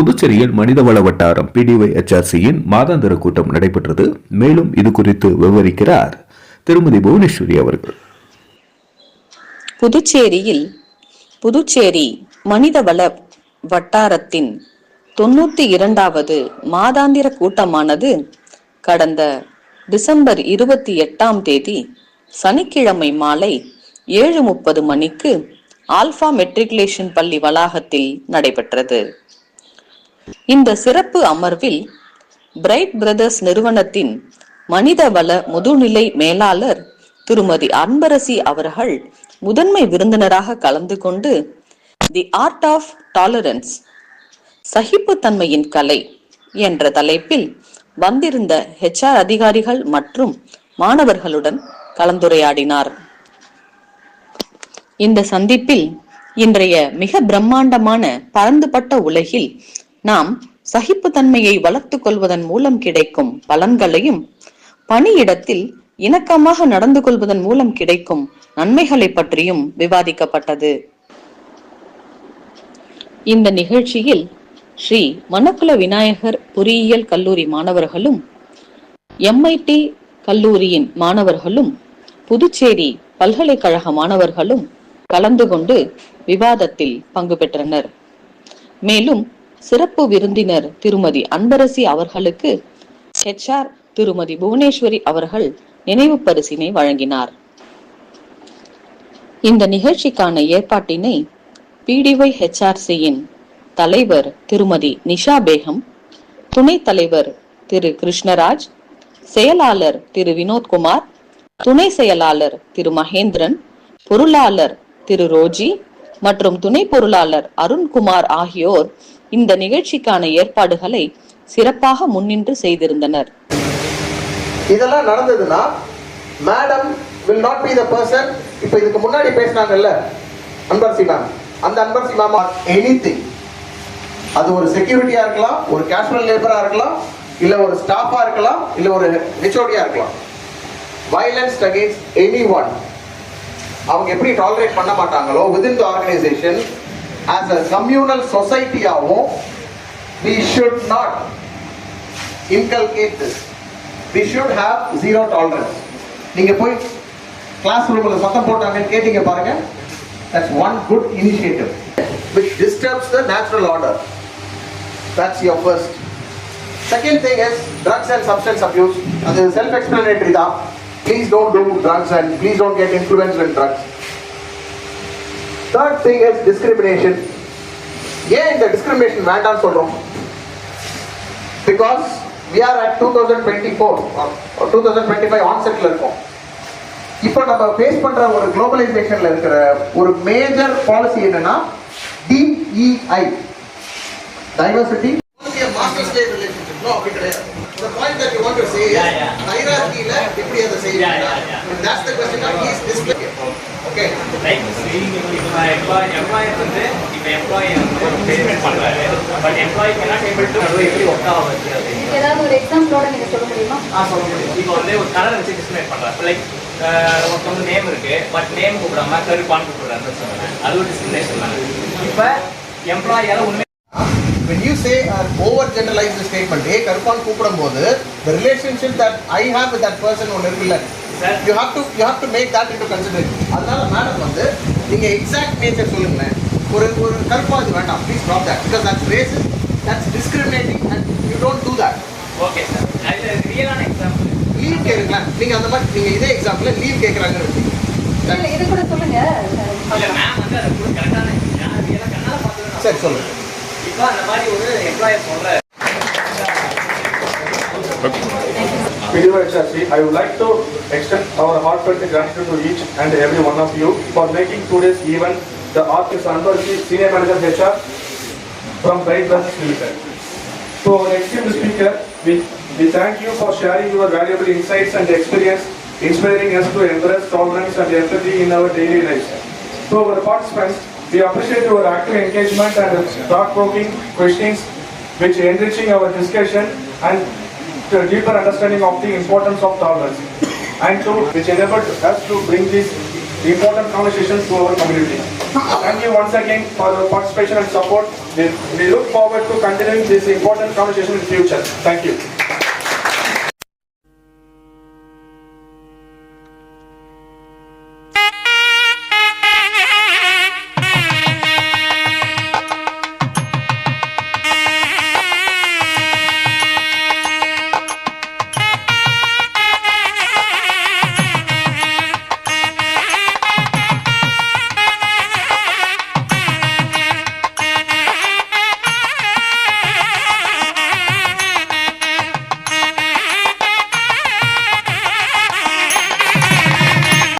புதுச்சேரியில் மனிதவள வட்டாரம் பிடிஒய் மாதாந்திர கூட்டம் நடைபெற்றது. மேலும் இது குறித்து விவரிக்கிறார் திருமதி புவனேஸ்வரி அவர்கள். புதுச்சேரியில் புதுச்சேரி மனிதவள வட்டாரத்தின் தொண்ணூத்தி இரண்டாவது மாதாந்திர கூட்டமானது கடந்த டிசம்பர் இருபத்தி எட்டாம் தேதி சனிக்கிழமை மாலை ஏழு முப்பது மணிக்கு ஆல்பா மெட்ரிகுலேஷன் பள்ளி வளாகத்தில் நடைபெற்றது. இந்த சிறப்பு அமர்வில் பிரைட் பிரதர்ஸ் நிறுவனத்தின் மனிதவள முதுநிலை மேலாளர் திருமதி அன்பரசி அவர்கள் முதன்மை விருந்தினராக கலந்து கொண்டு தி ஆர்ட் ஆஃப் டாலரன்ஸ் சகிப்புத்தன்மையின் கலை என்ற தலைப்பில் வந்திருந்த ஹெச்ஆர் அதிகாரிகள் மற்றும் மாணவர்களுடன் கலந்துரையாடினார். இந்த சந்திப்பில் இன்றைய மிக பிரம்மாண்டமான பரந்துபட்ட உலகில் நாம் சகிப்புத்தன்மையை வளர்த்துக் கொள்வதன் மூலம் கிடைக்கும் பலன்களையும் பணியிடத்தில் இணக்கமாக நடந்து கொள்வதன் மூலம் கிடைக்கும் நன்மைகளை பற்றியும் விவாதிக்கப்பட்டது. இந்த நிகழ்ச்சியில் ஸ்ரீ மணக்குல விநாயகர் பொறியியல் கல்லூரி மாணவர்களும் எம்ஐடி கல்லூரியின் மாணவர்களும் புதுச்சேரி பல்கலைக்கழக மாணவர்களும் கலந்து கொண்டு விவாதத்தில் பங்கு பெற்றனர். மேலும் சிறப்பு விருந்தினர் திருமதி அன்பரசி அவர்களுக்கு ஹெச்ஆர் திருமதி புவனேஸ்வரி அவர்கள் நினைவு பரிசினை வழங்கினார். இந்த நிகழ்ச்சிக்கான ஏற்பாட்டினை பிடிஒய் ஹெச்ஆர்சியின் தலைவர் திருமதி நிஷா பேகம் துணைத் தலைவர் திரு கிருஷ்ணராஜ் செயலாளர் திரு வினோத்குமார் துணை செயலாளர் திரு மகேந்திரன் பொருளாளர் திரு ரோஜி மற்றும் துணை பொருளாளர் அருண்குமார் ஆகியோர் இந்த நிகழ்ச்சிக்கான ஏற்பாடுகளை சிறப்பாக முன்னின்று செய்திருந்தனர். இதெல்லாம் நடந்ததுன்னா madam will not be the person இப்போ இதுக்கு முன்னாடி பேசினாங்கல்ல அன்பரசி மேம் அந்த அன்பரசி மேம் எனி அது ஒரு செக்யூரிட்டியா இருக்கலாம் ஒரு கேஷுவல் லேபரா இருக்கலாம் இல்ல ஒரு ஸ்டாஃபா இருக்கலாம் இல்ல ஒரு ஹெச்ஓடியா இருக்கலாம். வயலன்ஸ் அகேன்ஸ்ட் எனி ஒன் அவங்க எப்படி டாலரேட் பண்ண மாட்டாங்களோ within the organisation as a communal சொசைட்டியாகவும் we should not inculcate this we should have zero tolerance நீங்க போய் கிளாஸ் ரூம்ல சத்தம் போட்டாங்கன்னு கேட்டீங்க பாருங்க that's one good initiative which disturbs the natural order that's your first second thing is drugs and substance abuse அது self explanatory தான் please don't do drugs and please don't get influenced in drugs Third thing is discrimination ஏன் இந்த discrimination வேண்டாம்னு சொல்கிறோம் because we are at two thousand twenty four two thousand twenty five ஆன்செட்டில் இருக்கோம். இப்போ நம்ம face பண்ணுற ஒரு குளோபலைசேஷனில் இருக்கிற ஒரு மேஜர் பாலிசி என்னன்னா DEI diversity master state relationship அப்படி கிடையாது. That you want to say is Yeah, yeah. hierarchy-ல எப்படி அதை செய்வீங்க Yeah, yeah, yeah. that's the question that he is displaying. Okay. Like இப்போ எம்ப்ளாய் எம்ப்ளாயர் வந்து இப்போ எம்ப்ளாயி பேமெண்ட் பண்ணுறாரு but employee cannot able to அது எப்படி ஒர்க் ஆக வருது அப்படின்னு. ஏதாவது ஒரு எக்ஸாம்பிளோட நீங்க சொல்ல முடியுமா? ஆ சொல்ல முடியும். இப்போ வந்து ஒரு கலர் வச்சு டிஸ்கிரிமினேட் பண்ணுறாரு லைக் ஒருத்தவங்க நேம் இருக்கு. பட் நேம் கூப்பிடாம கருப்பான்னு கூப்பிடுறாருன்னு சொன்னேன் அது ஒரு டிஸ்கிரிமினேஷன் தானே. இப்போ எம்ப்ளாயால உண்மை when you say an over generalized statement ஏ கருப்பான் கூப்பிடும்போது the relationship that i have with that person ஒன்னு இருக்குல்ல you have to you have to make that into consideration. அதனால மேடம் வந்து நீங்க எக்ஸாக்ட் நேச்சர் சொல்லுங்களேன். ஒரு ஒரு கருப்பா இது வேண்டாம். Please drop that because that's racist that's discriminating and you don't do that. Okay sir அதில் ரியலான எக்ஸாம்பிள் லீவ் கேளுங்களேன். நீங்க அந்த மாதிரி நீங்க இதே எக்ஸாம்பிள் லீவ் கேக்குறாங்கன்னு வச்சுக்கோங்க. சரி சொல்லுங்க. இப்போ அந்த மாதிரி ஒரு எம்ப்ளாயர் சொல்கிற PDYHRC, I would like to extend our heartfelt gratitude to each and every one of you for making today's event the artist Anbarji, Senior Manager HR from Bright Business Limited. To our esteemed speaker, we, we thank you for sharing your valuable insights and experience, inspiring us to embrace tolerance and empathy in our daily lives. To our participants, we appreciate your active engagement and thought-provoking questions which enriching our discussion and to a deeper understanding of the importance of tolerance and to which enabled us to bring these important conversations to our community. Thank you once again for your participation and support. We we look forward to continuing this important conversation in future. Thank you.